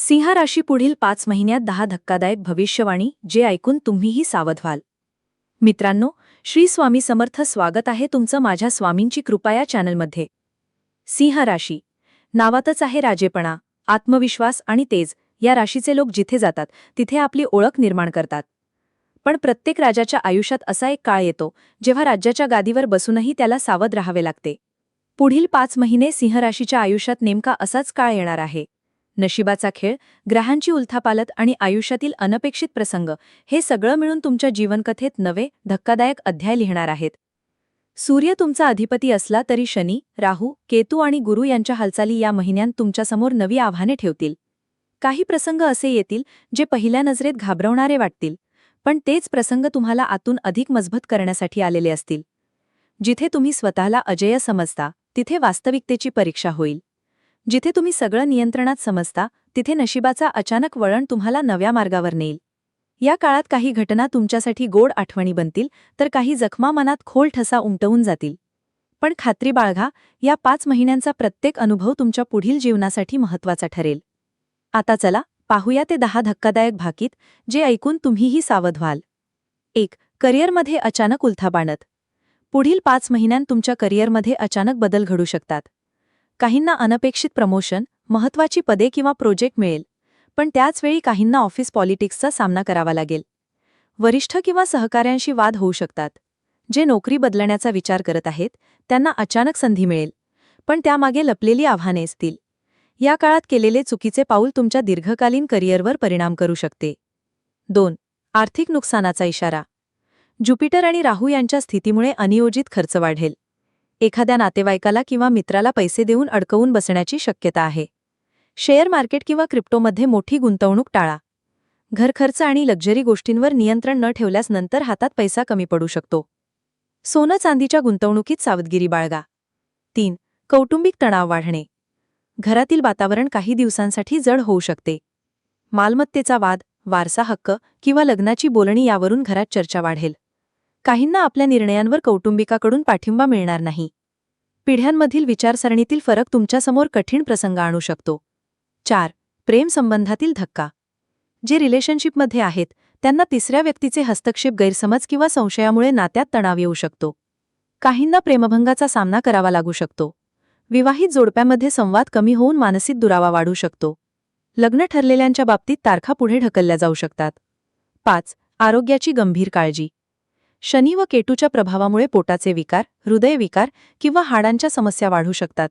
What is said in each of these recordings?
सिंह राशी पुढील पाच महिन्यात दहा धक्कादायक भविष्यवाणी जे ऐकून तुम्हीही सावध व्हाल. मित्रांनो श्री स्वामी समर्थ स्वागत आहे तुमचं माझ्या स्वामींची कृपा या चॅनलमध्ये. सिंह राशी. नावातच आहे राजेपणा आत्मविश्वास आणि तेज या राशीचे लोक जिथे जातात तिथे आपली ओळख निर्माण करतात. पण प्रत्येक राजाच्या आयुष्यात असा एक काळ येतो जेव्हा राज्याच्या गादीवर बसूनही त्याला सावध राहावे लागते. पुढील पाच महिने सिंह राशीच्या आयुष्यात नेमका असाच काळ येणार आहे. नशिबाचा खेळ ग्रहांची उलथापालत आणि आयुष्यातील अनपेक्षित प्रसंग हे सगळं मिळून तुमच्या जीवनकथेत नवे धक्कादायक अध्याय लिहिणार आहेत. सूर्य तुमचा अधिपती असला तरी शनी राहू केतू आणि गुरु यांच्या हालचाली या महिन्यांत तुमच्यासमोर नवी आव्हाने ठेवतील. काही प्रसंग असे येतील जे पहिल्या नजरेत घाबरवणारे वाटतील पण तेच प्रसंग तुम्हाला आतून अधिक मजबूत करण्यासाठी आलेले असतील. जिथे तुम्ही स्वतःला अजय समजता तिथे वास्तविकतेची परीक्षा होईल. जिथे तुम्ही सगळं नियंत्रणात समजता तिथे नशिबाचा अचानक वळण तुम्हाला नव्या मार्गावर नेईल. या काळात काही घटना तुमच्यासाठी गोड आठवणी बनतील तर काही जखमा मनात खोल ठसा उमटवून जातील. पण खात्री बाळगा या पाच महिन्यांचा प्रत्येक अनुभव तुमच्या पुढील जीवनासाठी महत्त्वाचा ठरेल. आता चला पाहूया ते दहा धक्कादायक भाकीत जे ऐकून तुम्हीही सावध व्हाल. एक करिअरमध्ये अचानक उलथापाणत पुढील पाच महिन्यांत तुमच्या करिअरमध्ये अचानक बदल घडू शकतात. काहींना अनपेक्षित प्रमोशन महत्वाची पदे किंवा प्रोजेक्ट मिळेल पण त्याचवेळी काहींना ऑफिस पॉलिटिक्सचा सामना करावा लागेल. वरिष्ठ किंवा सहकाऱ्यांशी वाद होऊ शकतात. जे नोकरी बदलण्याचा विचार करत आहेत त्यांना अचानक संधी मिळेल पण त्यामागे लपलेली आव्हाने असतील. या काळात केलेले चुकीचे पाऊल तुमच्या दीर्घकालीन करिअरवर परिणाम करू शकते. दोन आर्थिक नुकसानाचा इशारा. ज्युपिटर आणि राहू यांच्या स्थितीमुळे अनियोजित खर्च वाढेल. एखाद्या नातेवाईकाला किंवा मित्राला पैसे देऊन अडकवून बसण्याची शक्यता आहे. शेअर मार्केट किंवा क्रिप्टोमध्ये मोठी गुंतवणूक टाळा. घरखर्च आणि लक्झरी गोष्टींवर नियंत्रण न ठेवल्यास नंतर हातात पैसा कमी पडू शकतो. सोनं चांदीच्या गुंतवणुकीत सावधगिरी बाळगा. तीन कौटुंबिक तणाव वाढणे. घरातील वातावरण काही दिवसांसाठी जड होऊ शकते. मालमत्तेचा वाद वारसा हक्क किंवा लग्नाची बोलणी यावरून घरात चर्चा वाढेल. काहींना आपल्या निर्णयांवर कौटुंबिकाकडून पाठिंबा मिळणार नाही. पिढ्यांमधील विचारसरणीतील फरक तुमच्यासमोर कठीण प्रसंग आणू शकतो. चार. प्रेमसंबंधातील धक्का. जे रिलेशनशिपमध्ये आहेत त्यांना तिसऱ्या व्यक्तीचे हस्तक्षेप गैरसमज किंवा संशयामुळे नात्यात तणाव येऊ शकतो. काहींना प्रेमभंगाचा सामना करावा लागू शकतो. विवाहित जोडप्यामध्ये संवाद कमी होऊन मानसिक दुरावा वाढू शकतो. लग्न ठरलेल्यांच्या बाबतीत तारखा पुढे ढकलल्या जाऊ शकतात. पाच. आरोग्याची गंभीर काळजी. शनी व केटूच्या प्रभावामुळे पोटाचे विकार हृदयविकार किंवा हाडांच्या समस्या वाढू शकतात.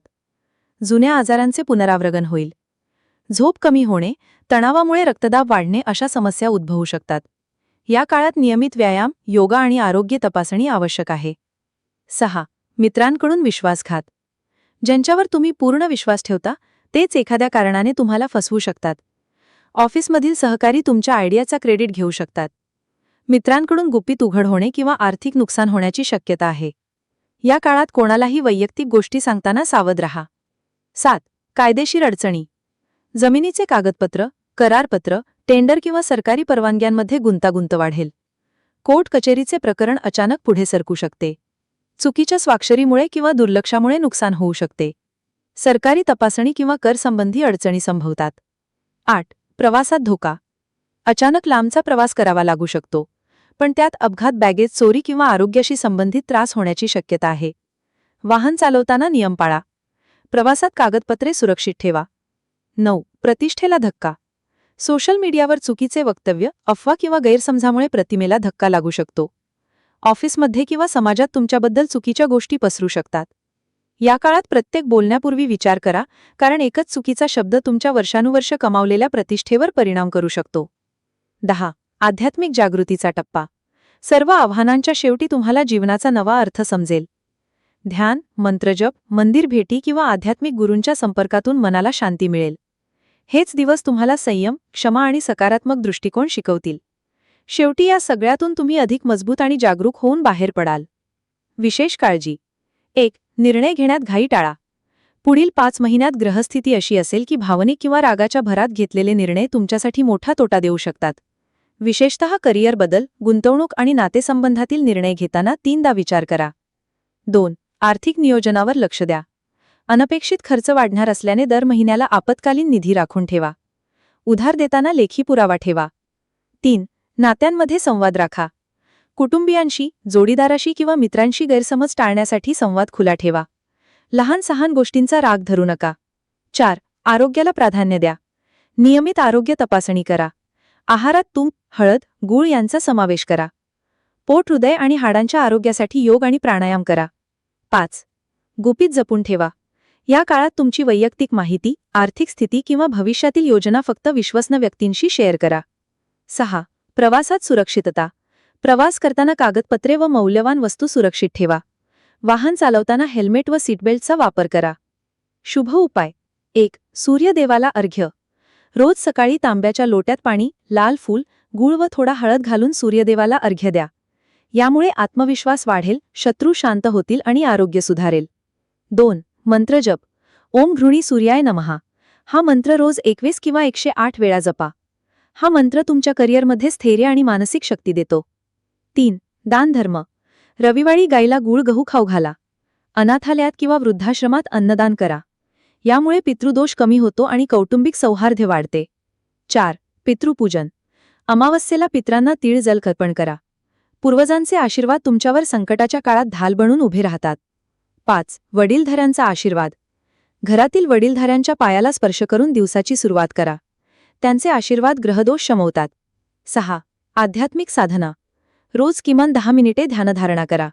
जुन्या आजारांचे पुनरावरगन होईल. झोप कमी होणे तणावामुळे रक्तदाब वाढणे अशा समस्या उद्भवू शकतात. या काळात नियमित व्यायाम योगा आणि आरोग्य तपासणी आवश्यक आहे. सहा. मित्रांकडून विश्वासघात. ज्यांच्यावर तुम्ही पूर्ण विश्वास ठेवता तेच एखाद्या कारणाने तुम्हाला फसवू शकतात. ऑफिसमधील सहकारी तुमच्या आयडियाचा क्रेडिट घेऊ शकतात. मित्रांकडून गुपित उघड होणे किंवा आर्थिक नुकसान होण्याची शक्यता आहे. या काळात कोणालाही वैयक्तिक गोष्टी सांगताना सावध रहा. सात. कायदेशीर अडचणी. जमिनीचे कागदपत्र करारपत्र टेंडर किंवा सरकारी परवानग्यांमध्ये गुंतागुंत वाढेल. कोर्ट कचेरीचे प्रकरण अचानक पुढे सरकू शकते. चुकीच्या स्वाक्षरीमुळे किंवा दुर्लक्षामुळे नुकसान होऊ शकते. सरकारी तपासणी किंवा करसंबंधी अडचणी संभवतात. आठ. प्रवासात धोका. अचानक लांबचा प्रवास करावा लागू शकतो. पण त्यात अपघात बॅगेज चोरी किंवा आरोग्याशी संबंधित त्रास होण्याची शक्यता आहे. वाहन चालवताना नियम पाळा. प्रवासात कागदपत्रे सुरक्षित ठेवा. नऊ. प्रतिष्ठेला धक्का. सोशल मीडियावर चुकीचे वक्तव्य अफवा किंवा गैरसमजामुळे प्रतिमेला धक्का लागू शकतो. ऑफिसमध्ये किंवा समाजात तुमच्याबद्दल चुकीच्या गोष्टी पसरू शकतात. या काळात प्रत्येक बोलण्यापूर्वी विचार करा कारण एकच चुकीचा शब्द तुमच्या वर्षानुवर्ष कमावलेल्या प्रतिष्ठेवर परिणाम करू शकतो. दहा. आध्यात्मिक जागृतीचा टप्पा. सर्व आव्हानांच्या शेवटी तुम्हाला जीवनाचा नवा अर्थ समजेल. ध्यान मंत्रजप मंदिर भेटी किंवा आध्यात्मिक गुरूंच्या संपर्कातून मनाला शांती मिळेल. हेच दिवस तुम्हाला संयम क्षमा आणि सकारात्मक दृष्टिकोन शिकवतील. शेवटी या सगळ्यातून तुम्ही अधिक मजबूत आणि जागरूक होऊन बाहेर पडाल. विशेष काळजी. एक निर्णय घेण्यात घाई टाळा. पुढील पाच महिन्यात ग्रहस्थिती अशी असेल की भावनिक किंवा रागाच्या भरात घेतलेले निर्णय तुमच्यासाठी मोठा तोटा देऊ शकतात. विशेषतः करिअर बदल गुंतवणूक आणि नातेसंबंधातील निर्णय घेताना तीनदा विचार करा. दोन आर्थिक नियोजनावर लक्ष द्या. अनपेक्षित खर्च वाढणार असल्याने दर महिन्याला आपत्कालीन निधी राखून ठेवा. उधार देताना लेखी पुरावा ठेवा. तीन नात्यांमध्ये संवाद राखा. कुटुंबियांशी जोडीदाराशी किंवा मित्रांशी गैरसमज टाळण्यासाठी संवाद खुला ठेवा. लहान सहान गोष्टींचा राग धरू नका. चार आरोग्याला प्राधान्य द्या. नियमित आरोग्य तपासणी करा. आहारात तूप हळद गूळ यांचा समावेश करा. पोट हृदय आणि हाडांच्या आरोग्यासाठी योग आणि प्राणायाम करा. पाच. गुपित जपून ठेवा. या काळात तुमची वैयक्तिक माहिती आर्थिक स्थिती किंवा भविष्यातील योजना फक्त विश्वसन व्यक्तींशी शेअर करा. सहा. प्रवासात सुरक्षितता. प्रवास करताना कागदपत्रे व मौल्यवान वस्तू सुरक्षित ठेवा. वाहन चालवताना हेल्मेट व सीटबेल्टचा वापर करा. शुभ उपाय. एक. सूर्यदेवाला अर्घ्य. रोज सकाळी तांब्याच्या लोट्यात पाणी लाल फूल गूळ व थोडा हळद घालून सूर्यदेवाला अर्घ्य द्या. यामुळे आत्मविश्वास वाढेल शत्रू शांत होतील आणि आरोग्य सुधारेल. दोन मंत्रजप ओम घृणी सूर्याय नमहा. हा मंत्र रोज एकवीस किंवा एकशे आठ वेळा जपा. हा मंत्र तुमच्या करिअरमध्ये स्थैर्य आणि मानसिक शक्ती देतो. तीन दानधर्म. रविवारी गाईला गूळ गहू खाऊ घाला. अनाथालयात किंवा वृद्धाश्रमात अन्नदान करा. यामुळे पितृदोष कमी होतो आणि कौटुंबिक सौहार्द्य वाढते. चार पितृपूजन. अमावस्येला पित्रांना तीळ जल अर्पण करा. पूर्वजांचे आशीर्वाद तुमच्यावर संकटाच्या काळात ढाल बनून उभे राहतात. पाच वडीलधाऱ्यांचा आशीर्वाद. घरातील वडीलधाऱ्यांच्या पायाला स्पर्श करून दिवसाची सुरुवात करा. त्यांचे आशीर्वाद ग्रहदोष शमवतात. सहा आध्यात्मिक साधना. रोज किमान दहा मिनिटे ध्यानधारणा करा.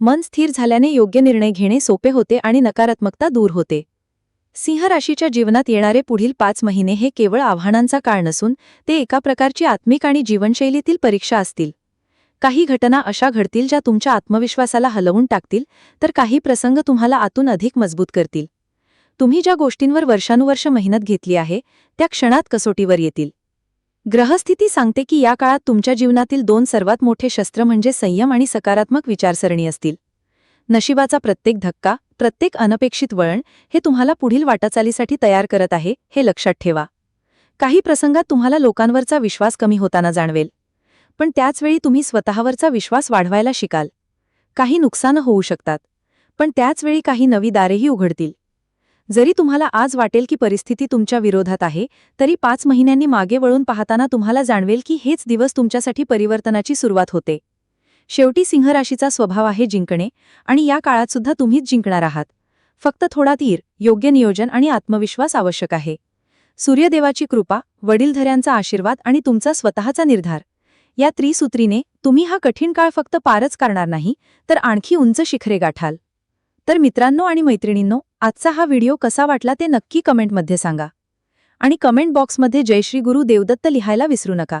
मन स्थिर झाल्याने योग्य निर्णय घेणे सोपे होते आणि नकारात्मकता दूर होते. सिंह राशीच्या जीवनात येणारे पुढील पाच महिने हे केवळ आव्हानांचा काळ नसून ते एका प्रकारची आत्मिक आणि जीवनशैलीतील परीक्षा असतील. काही घटना अशा घडतील ज्या तुमच्या आत्मविश्वासाला हलवून टाकतील तर काही प्रसंग तुम्हाला आतून अधिक मजबूत करतील. तुम्ही ज्या गोष्टींवर वर्षानुवर्ष मेहनत घेतली आहे त्या क्षणात कसोटीवर येतील. ग्रहस्थिती सांगते की या काळात तुमच्या जीवनातील दोन सर्वात मोठे शस्त्र म्हणजे संयम आणि सकारात्मक विचारसरणी असतील. नशिबाचा प्रत्येक धक्का प्रत्येक अनपेक्षित वळण हे तुम्हाला पुढील वाटाचालीसाठी तयार करत आहे हे लक्षात ठेवा. काही प्रसंगात तुम्हाला लोकांवरचा विश्वास कमी होताना जाणवेल. पण त्याचवेळी तुम्ही स्वतःवरचा विश्वास वाढवायला शिकाल. काही नुकसानं होऊ शकतात पण त्याचवेळी काही नवी दारेही उघडतील. जरी तुम्हाला आज वाटेल की परिस्थिती तुमच्या विरोधात आहे तरी पाच महिन्यांनी मागे वळून पाहताना तुम्हाला जाणवेल की हेच दिवस तुमच्यासाठी परिवर्तनाची सुरुवात होते. शेवटी सिंहराशीचा स्वभाव आहे जिंकणे आणि या काळात सुद्धा तुम्हीच जिंकणार आहात. फक्त थोडा धीर योग्य नियोजन आणि आत्मविश्वास आवश्यक आहे. सूर्यदेवाची कृपा वडीलधऱ्यांचा आशीर्वाद आणि तुमचा स्वतःचा निर्धार. या त्रिसूत्रीने तुम्ही हा कठीण काळ फक्त पारच करणार नाही तर आणखी उंच शिखरे गाठाल. तर मित्रांनो आणि मैत्रिणींनो आजचा हा व्हिडिओ कसा वाटला ते नक्की कमेंटमध्ये सांगा. आणि कमेंट बॉक्समध्ये जयश्री गुरु देवदत्त लिहायला विसरू नका.